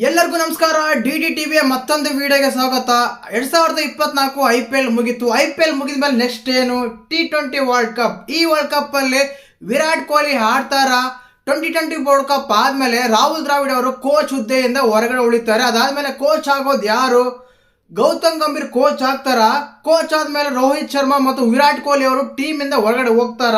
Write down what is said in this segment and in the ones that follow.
ಎಲ್ಲರಿಗೂ ನಮಸ್ಕಾರ. D D ಟಿವಿಯ ಮತ್ತೊಂದು ವಿಡಿಯೋಗೆ ಸ್ವಾಗತ. ಎರಡ್ ಸಾವಿರದ ಇಪ್ಪತ್ನಾಲ್ಕು ಐ ಪಿ ಎಲ್ ಮುಗೀತು. ಐ ಪಿ ಎಲ್ ಮುಗಿದ ಮೇಲೆ ನೆಕ್ಸ್ಟ್ ಏನು? ಟಿ ಟ್ವೆಂಟಿ ವರ್ಲ್ಡ್ ಕಪ್ ಈ ವರ್ಲ್ಡ್ ಕಪ್ ಅಲ್ಲಿ ವಿರಾಟ್ ಕೊಹ್ಲಿ ಆಡ್ತಾರ. ಟ್ವೆಂಟಿ ಟ್ವೆಂಟಿ ವರ್ಲ್ಡ್ ಕಪ್ ಆದ್ಮೇಲೆ ರಾಹುಲ್ ದ್ರಾವಿಡ್ ಅವರು ಕೋಚ್ ಹುದ್ದೆಯಿಂದ ಹೊರಗಡೆ ಉಳಿತಾರೆ. ಅದಾದ್ಮೇಲೆ ಕೋಚ್ ಆಗೋದು ಯಾರು? ಗೌತಮ್ ಗಂಭೀರ್ ಕೋಚ್ ಆಗ್ತಾರ. ಕೋಚ್ ಆದ್ಮೇಲೆ ರೋಹಿತ್ ಶರ್ಮಾ ಮತ್ತು ವಿರಾಟ್ ಕೊಹ್ಲಿ ಅವರು ಟೀಮ್ ಇಂದ ಹೊರಗಡೆ ಹೋಗ್ತಾರ.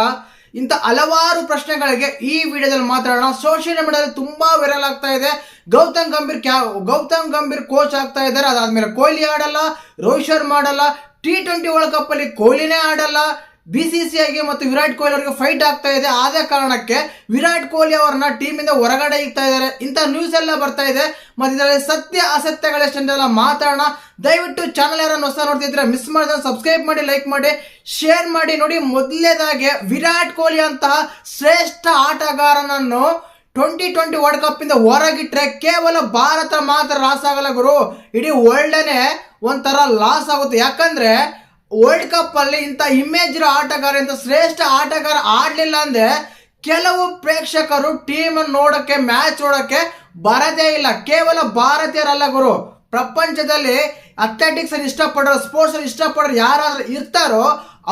ಇಂಥ ಹಲವಾರು ಪ್ರಶ್ನೆಗಳಿಗೆ ಈ ವಿಡಿಯೋದಲ್ಲಿ ಮಾತಾಡೋಣ. ಸೋಷಿಯಲ್ ಮೀಡಿಯಾದಲ್ಲಿ ತುಂಬಾ ವೈರಲ್ ಆಗ್ತಾ ಇದೆ. ಗೌತಮ್ ಗಂಭೀರ್ ಕ್ಯಾ, ಗೌತಮ್ ಗಂಭೀರ್ ಕೋಚ್ ಆಗ್ತಾ ಇದ್ದಾರೆ. ಅದಾದ್ಮೇಲೆ ಕೊಹ್ಲಿ ಆಡಲ್ಲ, ರೋಹಿತ್ ಶರ್ಮಾ ಆಡಲ್ಲ ಟಿ ಟ್ವೆಂಟಿ ವರ್ಲ್ಡ್ ಕಪ್ ಅಲ್ಲಿ ಕೊಹ್ಲಿನೇ ಆಡಲ್ಲ ಬಿ ಸಿ ಸಿ ಮತ್ತು ವಿರಾಟ್ ಕೊಹ್ಲಿ ಅವರಿಗೆ ಫೈಟ್ ಆಗ್ತಾ ಇದೆ. ಆದ ಕಾರಣಕ್ಕೆ ವಿರಾಟ್ ಕೊಹ್ಲಿ ಅವರನ್ನ ಟೀಮಿಂದ ಹೊರಗಡೆ ಇಕ್ತಾ ಇದ್ದಾರೆ. ಇಂಥ ನ್ಯೂಸ್ ಎಲ್ಲ ಬರ್ತಾ ಇದೆ. ಮತ್ತು ಇದರಲ್ಲಿ ಸತ್ಯ ಅಸತ್ಯಗಳೆಷ್ಟೆಲ್ಲ ಮಾತಾಡೋಣ. ದಯವಿಟ್ಟು ಚಾನಲ್ ಯಾರನ್ನು ಹೊಸ ನೋಡ್ತಿದ್ರೆ ಮಿಸ್ ಮಾಡಿದ್ರೆ ಸಬ್ಸ್ಕ್ರೈಬ್ ಮಾಡಿ ಲೈಕ್ ಮಾಡಿ ಶೇರ್ ಮಾಡಿ. ನೋಡಿ, ಮೊದಲನೇದಾಗೆ ವಿರಾಟ್ ಕೊಹ್ಲಿ ಅಂತಹ ಶ್ರೇಷ್ಠ ಆಟಗಾರನನ್ನು ಟ್ವೆಂಟಿ ಟ್ವೆಂಟಿ ವರ್ಲ್ಡ್ ಕಪ್ ಇಂದ ಹೊರಗಿಟ್ರೆ ಕೇವಲ ಭಾರತ ಮಾತ್ರ ಲಾಸ್ ಆಗಲ್ಲ ಗುರು. ಇಡೀ ವರ್ಲ್ಡನೇ ಒಂಥರ ಲಾಸ್ ಆಗುತ್ತೆ. ಯಾಕಂದ್ರೆ ವರ್ಲ್ಡ್ ಕಪ್ ಅಲ್ಲಿ ಇಂಥ ಇಮೇಜ್ ಇರೋ ಆಟಗಾರ, ಇಂಥ ಶ್ರೇಷ್ಠ ಆಟಗಾರ ಆಡ್ಲಿಲ್ಲ ಅಂದ್ರೆ ಕೆಲವು ಪ್ರೇಕ್ಷಕರು ಟೀಮ್ ನೋಡಕ್ಕೆ ಮ್ಯಾಚ್ ನೋಡಕ್ಕೆ ಬರದೇ ಇಲ್ಲ. ಕೇವಲ ಭಾರತೀಯರಲ್ಲ ಗುರು. ಪ್ರಪಂಚದಲ್ಲಿ ಅಥ್ಲೆಟಿಕ್ಸ್ ಅನ್ನು ಇಷ್ಟಪಡೋರು ಸ್ಪೋರ್ಟ್ಸ್ ಅನ್ನು ಇಷ್ಟಪಡೋರು ಯಾರಾದ್ರೂ ಇರ್ತಾರೋ,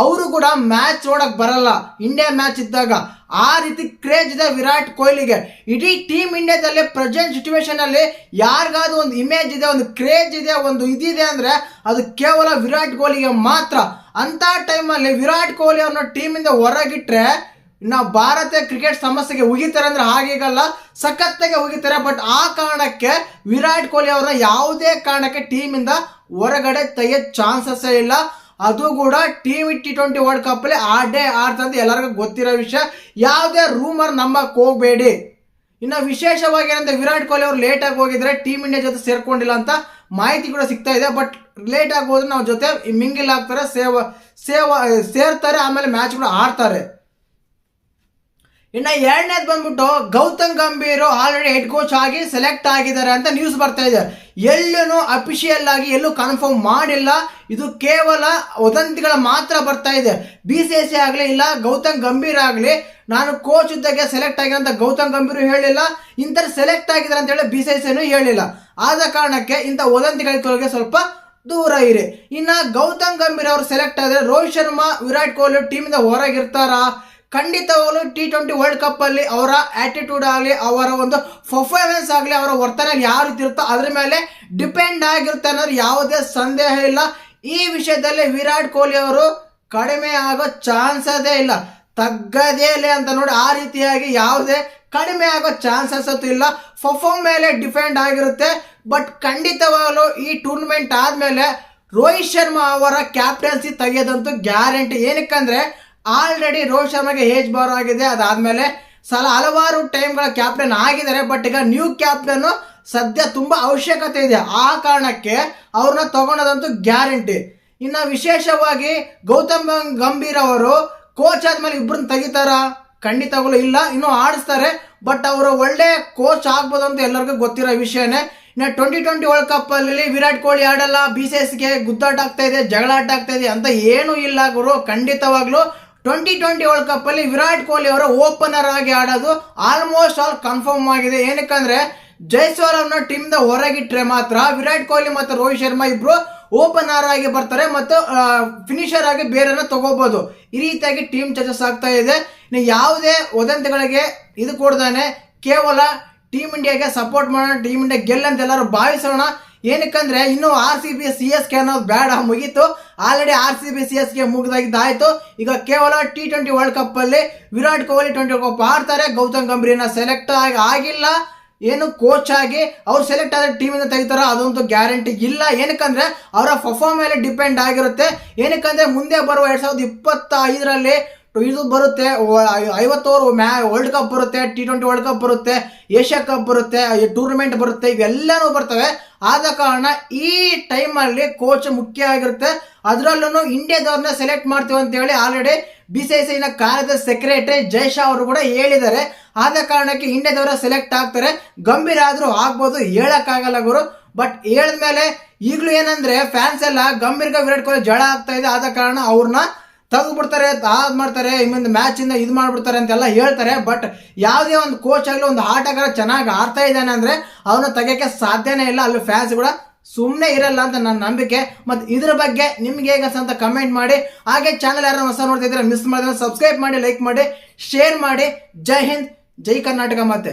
ಅವರು ಕೂಡ ಮ್ಯಾಚ್ ನೋಡಕ್ ಬರಲ್ಲ. ಇಂಡಿಯಾ ಮ್ಯಾಚ್ ಇದ್ದಾಗ. ಆ ರೀತಿ ಕ್ರೇಜ್ ಇದೆ ವಿರಾಟ್ ಕೊಹ್ಲಿಗೆ. ಇಡೀ ಟೀಮ್ ಇಂಡಿಯಾದಲ್ಲಿ ಪ್ರೆಸೆಂಟ್ ಸಿಚುವೇಶನ್ ಅಲ್ಲಿ ಯಾರಿಗಾದ್ರೂ ಒಂದು ಇಮೇಜ್ ಇದೆ, ಒಂದು ಕ್ರೇಜ್ ಇದೆ, ಒಂದು ಇದಿದೆ ಅಂದ್ರೆ ಅದು ಕೇವಲ ವಿರಾಟ್ ಕೊಹ್ಲಿಗೆ ಮಾತ್ರ. ಅಂತ ಟೈಮಲ್ಲಿ ವಿರಾಟ್ ಕೊಹ್ಲಿ ಅವ್ರನ್ನ ಟೀಮಿಂದ ಹೊರಗಿಟ್ರೆ ನಾವು ಭಾರತೀಯ ಕ್ರಿಕೆಟ್ ಸಮಸ್ಯೆಗೆ ಉಗಿತಾರೆ ಅಂದ್ರೆ ಹಾಗೀಗಲ್ಲ, ಸಖತ್ತಾಗೆ ಉಗಿತಾರೆ. ಬಟ್ ಆ ಕಾರಣಕ್ಕೆ ವಿರಾಟ್ ಕೊಹ್ಲಿ ಅವ್ರನ್ನ ಯಾವುದೇ ಕಾರಣಕ್ಕೆ ಟೀಮಿಂದ ಹೊರಗಡೆ ತೆಗೆಯೋ ಚಾನ್ಸಸ್ ಇಲ್ಲ. ಅದು ಕೂಡ team T twenty world cup ಅಲ್ಲಿ ಆಡೇ ಆಡ್ತಂತ ಎಲ್ಲರಿಗೂ ಗೊತ್ತಿರೋ ವಿಷಯ. ಯಾವುದೇ ರೂಮರ್ ನಂಬಕ್ ಹೋಗಬೇಡಿ. ಇನ್ನು ವಿಶೇಷವಾಗಿ ಏನಂದ್ರೆ ವಿರಾಟ್ ಕೊಹ್ಲಿ ಅವರು ಲೇಟ್ ಆಗಿ ಹೋಗಿದ್ರೆ ಟೀಮ್ ಇಂಡಿಯಾ ಜೊತೆ ಸೇರ್ಕೊಂಡಿಲ್ಲ ಅಂತ ಮಾಹಿತಿ ಕೂಡ ಸಿಗ್ತಾ ಇದೆ. ಬಟ್ ಲೇಟ್ ಆಗಿ ಹೋದ್ರೆ ನಾವು ಜೊತೆ ಮಿಂಗಿಲ್ ಆಗ್ತಾರೆ, ಸೇವ ಸೇವ, ಸೇರ್ತಾರೆ, ಆಮೇಲೆ ಮ್ಯಾಚ್ ಕೂಡ ಆಡ್ತಾರೆ. ಇನ್ನ ಎರಡನೇದು ಬಂದ್ಬಿಟ್ಟು Gautam Gambhir already head coach ಆಗಿ ಸೆಲೆಕ್ಟ್ ಆಗಿದ್ದಾರೆ ಅಂತ ನ್ಯೂಸ್ ಬರ್ತಾ ಇದೆ. ಎಲ್ಲೂ ಅಫಿಷಿಯಲ್ ಆಗಿ ಎಲ್ಲೂ ಕನ್ಫರ್ಮ್ ಮಾಡಿಲ್ಲ. ಇದು ಕೇವಲ ವದಂತಿಗಳ ಮಾತ್ರ ಬರ್ತಾ ಇದೆ. ಬಿ ಸಿ ಎಸ್ ಸಿ ಆಗಲಿ ಇಲ್ಲ, ಗೌತಮ್ ಗಂಭೀರ್ ಆಗಲಿ, ನಾನು ಕೋಚ್ ಇದ್ದಾಗೆ ಸೆಲೆಕ್ಟ್ ಆಗಿರೋ ಅಂತ ಗೌತಮ್ ಗಂಭೀರ್ ಹೇಳಿಲ್ಲ. ಇಂಥವ್ರು ಸೆಲೆಕ್ಟ್ ಆಗಿದ್ದಾರೆ ಅಂತ ಹೇಳಿ ಬಿ ಸಿ ಎಸ್ ಹೇಳಿಲ್ಲ. ಆದ ಕಾರಣಕ್ಕೆ ಇಂಥ ವದಂತಿಗಳಿಗೆ ಸ್ವಲ್ಪ ದೂರ ಇರಿ. ಇನ್ನು ಗೌತಮ್ ಗಂಭೀರ್ ಅವರು ಸೆಲೆಕ್ಟ್ ಆದರೆ ರೋಹಿತ್ ಶರ್ಮಾ, ವಿರಾಟ್ ಕೊಹ್ಲಿ ಟೀಮಿಂದ ಹೊರಗಿರ್ತಾರಾ? ಖಂಡಿತವಾಗಲೂ ಟಿ ಟ್ವೆಂಟಿ ವರ್ಲ್ಡ್ ಕಪ್ ಅಲ್ಲಿ ಅವರ ಆಟಿಟ್ಯೂಡ್ ಆಗಲಿ, ಅವರ ಒಂದು ಪರ್ಫಾರ್ಮೆನ್ಸ್ ಆಗಲಿ, ಅವರ ವರ್ತನೆ ಯಾವ ರೀತಿ ಇರುತ್ತೋ ಅದ್ರ ಮೇಲೆ ಡಿಪೆಂಡ್ ಆಗಿರುತ್ತೆ ಅನ್ನೋದು ಯಾವುದೇ ಸಂದೇಹ ಇಲ್ಲ. ಈ ವಿಷಯದಲ್ಲಿ ವಿರಾಟ್ ಕೊಹ್ಲಿ ಅವರು ಕಡಿಮೆ ಆಗೋ ಚಾನ್ಸದೇ ಇಲ್ಲ. ತಗ್ಗದೇ ಇಲ್ಲ ಅಂತ ನೋಡಿ ಆ ರೀತಿಯಾಗಿ ಯಾವುದೇ ಕಡಿಮೆ ಆಗೋ ಚಾನ್ಸಸ್ ಅಂತೂ ಇಲ್ಲ. ಪರ್ಫಾರ್ಮ್ ಮೇಲೆ ಡಿಪೆಂಡ್ ಆಗಿರುತ್ತೆ. ಬಟ್ ಖಂಡಿತವಾಗಲೂ ಈ ಟೂರ್ನಮೆಂಟ್ ಆದಮೇಲೆ ರೋಹಿತ್ ಶರ್ಮಾ ಅವರ ಕ್ಯಾಪ್ಟನ್ಸಿ ತೆಗೆಯೋದಂತೂ ಗ್ಯಾರಂಟಿ ಏನಕ್ಕಂದ್ರೆ ಆಲ್ರೆಡಿ ರೋಹಿತ್ ಶರ್ಮಾಗೆ ಏಜ್ ಬಾರ್ ಆಗಿದೆ. ಅದಾದ್ಮೇಲೆ ಸಲ ಹಲವಾರು ಟೈಮ್ಗಳ ಕ್ಯಾಪ್ಟನ್ ಆಗಿದ್ದಾರೆ ಬಟ್ ಈಗ ನ್ಯೂ ಕ್ಯಾಪ್ಟನ್ ಸದ್ಯ ತುಂಬಾ ಅವಶ್ಯಕತೆ ಇದೆ. ಆ ಕಾರಣಕ್ಕೆ ಅವ್ರನ್ನ ತಗೊಳೋದಂತೂ ಗ್ಯಾರಂಟಿ ಇನ್ನು ವಿಶೇಷವಾಗಿ ಗೌತಮ್ ಗಂಭೀರ್ ಅವರು ಕೋಚ್ ಆದ್ಮೇಲೆ ಇಬ್ಬರನ್ನ ತೆಗಿತಾರ? ಖಂಡಿತವಾಗ್ಲೂ ಇಲ್ಲ. ಇನ್ನು ಆಡಿಸ್ತಾರೆ ಬಟ್ ಅವರು ಒಳ್ಳೆ ಕೋಚ್ ಆಗ್ಬೋದು ಅಂತ ಎಲ್ಲರಿಗೂ ಗೊತ್ತಿರೋ ವಿಷಯನೇ. ಇನ್ನು ಟ್ವೆಂಟಿ ಟ್ವೆಂಟಿ ವರ್ಲ್ಡ್ ಕಪ್ ಅಲ್ಲಿ ವಿರಾಟ್ ಕೊಹ್ಲಿ ಆಡಲ್ಲ ಬಿ ಸಿ ಎಸ್ಗೆ ಗುದ್ದಾಟ ಆಗ್ತಾ ಇದೆ ಜಗಳಾಟ ಆಗ್ತಾ ಇದೆ ಅಂತ ಏನೂ ಇಲ್ಲ ಗುರು. ಖಂಡಿತವಾಗ್ಲೂ ಟ್ವೆಂಟಿ ಟ್ವೆಂಟಿ ವರ್ಲ್ಡ್ ಕಪ್ಪಲ್ಲಿ ವಿರಾಟ್ ಕೊಹ್ಲಿ ಅವರ ಓಪನರ್ ಆಗಿ ಆಡೋದು ಆಲ್ಮೋಸ್ಟ್ ಆಲ್ ಕನ್ಫರ್ಮ್ ಆಗಿದೆ. ಏನಕ್ಕಂದ್ರೆ ಜೈಸ್ವಾಲ್ ಅವ್ರನ್ನ ಟೀಮ್ ದ ಹೊರಗಿಟ್ರೆ ಮಾತ್ರ ವಿರಾಟ್ ಕೊಹ್ಲಿ ಮತ್ತು ರೋಹಿತ್ ಶರ್ಮಾ ಇಬ್ರು ಓಪನರ್ ಆಗಿ ಬರ್ತಾರೆ ಮತ್ತು ಫಿನಿಷರ್ ಆಗಿ ಬೇರೆನ ತಗೋಬಹುದು ಈ ರೀತಿಯಾಗಿ ಟೀಮ್ ಚರ್ಚಸ್ ಆಗ್ತಾ ಇದೆ. ಇನ್ನು ಯಾವುದೇ ವದಂತಿಗಳಿಗೆ ಇದು ಕೊಡ್ದಾನೆ ಕೇವಲ ಟೀಮ್ ಇಂಡಿಯಾಗೆ ಸಪೋರ್ಟ್ ಮಾಡೋಣ ಟೀಮ್ ಇಂಡಿಯಾ ಗೆಲ್ಲಂತ ಎಲ್ಲರೂ ಭಾವಿಸೋಣ. ಏನಕ್ಕಂದ್ರೆ ಇನ್ನು R C B C S K ಅನ್ನೋದು ಬೇಡ ಮುಗೀತು. Already R C B C S K ಮುಗಿದಾಗಿದ್ದಾಯ್ತು. ಈಗ ಕೇವಲ ಟಿ ಟ್ವೆಂಟಿ ವರ್ಲ್ಡ್ ಕಪ್ ಅಲ್ಲಿ ವಿರಾಟ್ ಕೊಹ್ಲಿ ಟ್ವೆಂಟಿ ಕಪ್ ಆಡ್ತಾರೆ. ಗೌತಮ್ ಗಂಭೀರ್ನ ಸೆಲೆಕ್ಟ್ ಆಗಿ ಆಗಿಲ್ಲ. ಏನು ಕೋಚ್ ಆಗಿ ಅವ್ರು ಸೆಲೆಕ್ಟ್ ಆದ ಟೀಮಿಂದ ತೆಗಿತಾರೋ ಅದೊಂದು ಗ್ಯಾರಂಟಿ ಇಲ್ಲ. ಏನಕ್ಕಂದ್ರೆ ಅವರ ಪರ್ಫಾರ್ಮ್ ಮೇಲೆ ಡಿಪೆಂಡ್ ಆಗಿರುತ್ತೆ. ಏನಕ್ಕಂದ್ರೆ ಮುಂದೆ ಬರುವ ಎರಡ್ ಸಾವಿರದ ಇಪ್ಪತ್ತ ಐದರಲ್ಲಿ ಇದು ಬರುತ್ತೆ ಐವತ್ತು ಓವರ್ ಮ್ಯಾ ವರ್ಲ್ಡ್ ಕಪ್ ಬರುತ್ತೆ ಟಿ ಟ್ವೆಂಟಿ ವರ್ಲ್ಡ್ ಕಪ್ ಬರುತ್ತೆ ಏಷ್ಯಾ ಕಪ್ ಬರುತ್ತೆ ಟೂರ್ನಮೆಂಟ್ ಬರುತ್ತೆ, ಇವೆಲ್ಲನೂ ಬರ್ತವೆ. ಆದ ಕಾರಣ ಈ ಟೈಮಲ್ಲಿ ಕೋಚ್ ಮುಖ್ಯ ಆಗಿರುತ್ತೆ. ಅದರಲ್ಲೂ ಇಂಡಿಯಾದವ್ರನ್ನ ಸೆಲೆಕ್ಟ್ ಮಾಡ್ತೀವಿ ಅಂತ ಹೇಳಿ ಆಲ್ರೆಡಿ ಬಿ ಸಿ ಐ ನ ಕಾರ್ಯದ ಸೆಕ್ರೆಟರಿ ಜೈಶಾ ಅವರು ಕೂಡ ಹೇಳಿದ್ದಾರೆ. ಆದ ಕಾರಣಕ್ಕೆ ಇಂಡಿಯಾದವರ ಸೆಲೆಕ್ಟ್ ಆಗ್ತಾರೆ. ಗಂಭೀರ ಆದರೂ ಆಗ್ಬೋದು, ಹೇಳಕ್ಕಾಗಲ್ಲ ಗುರು. ಬಟ್ ಹೇಳಿದ್ಮೇಲೆ ಈಗಲೂ ಏನಂದ್ರೆ ಫ್ಯಾನ್ಸ್ ಎಲ್ಲ ಗಂಭೀರ್ಗ ವಿರಾಟ್ ಕೊಹ್ಲಿ ಜಳ ಆಗ್ತಾ ಇದೆ. ಆದ ಕಾರಣ ಅವ್ರನ್ನ ತೆಗೆದು ಬಿಡ್ತಾರೆ ಅದ್ ಮಾಡ್ತಾರೆ, ಇನ್ನೊಂದು ಮ್ಯಾಚ್ ಇಂದ ಮಾಡ್ಬಿಡ್ತಾರೆ ಅಂತೆಲ್ಲ ಹೇಳ್ತಾರೆ. ಬಟ್ ಯಾವುದೇ ಒಂದು ಕೋಚ್ ಆಗಲಿ, ಒಂದು ಆಟಗಾರ ಚೆನ್ನಾಗಿ ಆಡ್ತಾ ಇದ್ದಾನೆ ಅಂದ್ರೆ ಅವನ್ನ ತೆಗಿಯಕ್ಕೆ ಸಾಧ್ಯನೇ ಇಲ್ಲ. ಅಲ್ಲಿ ಫ್ಯಾನ್ಸ್ ಕೂಡ ಸುಮ್ಮನೆ ಇರಲ್ಲ ಅಂತ ನನ್ನ ನಂಬಿಕೆ. ಮತ್ತು ಇದ್ರ ಬಗ್ಗೆ ನಿಮ್ಗೆ ಹೇಗೆ ಅಂತ ಕಮೆಂಟ್ ಮಾಡಿ. ಹಾಗೆ ಚಾನಲ್ ಯಾರು ಹೊಸ ನೋಡ್ತಾ ನೋಡ್ತಿದ್ರೆ ಮಿಸ್ ಮಾಡಿದ್ರೆ ಸಬ್ಸ್ಕ್ರೈಬ್ ಮಾಡಿ ಲೈಕ್ ಮಾಡಿ ಶೇರ್ ಮಾಡಿ. ಜೈ ಹಿಂದ್, ಜೈ ಕರ್ನಾಟಕ ಮತ್ತೆ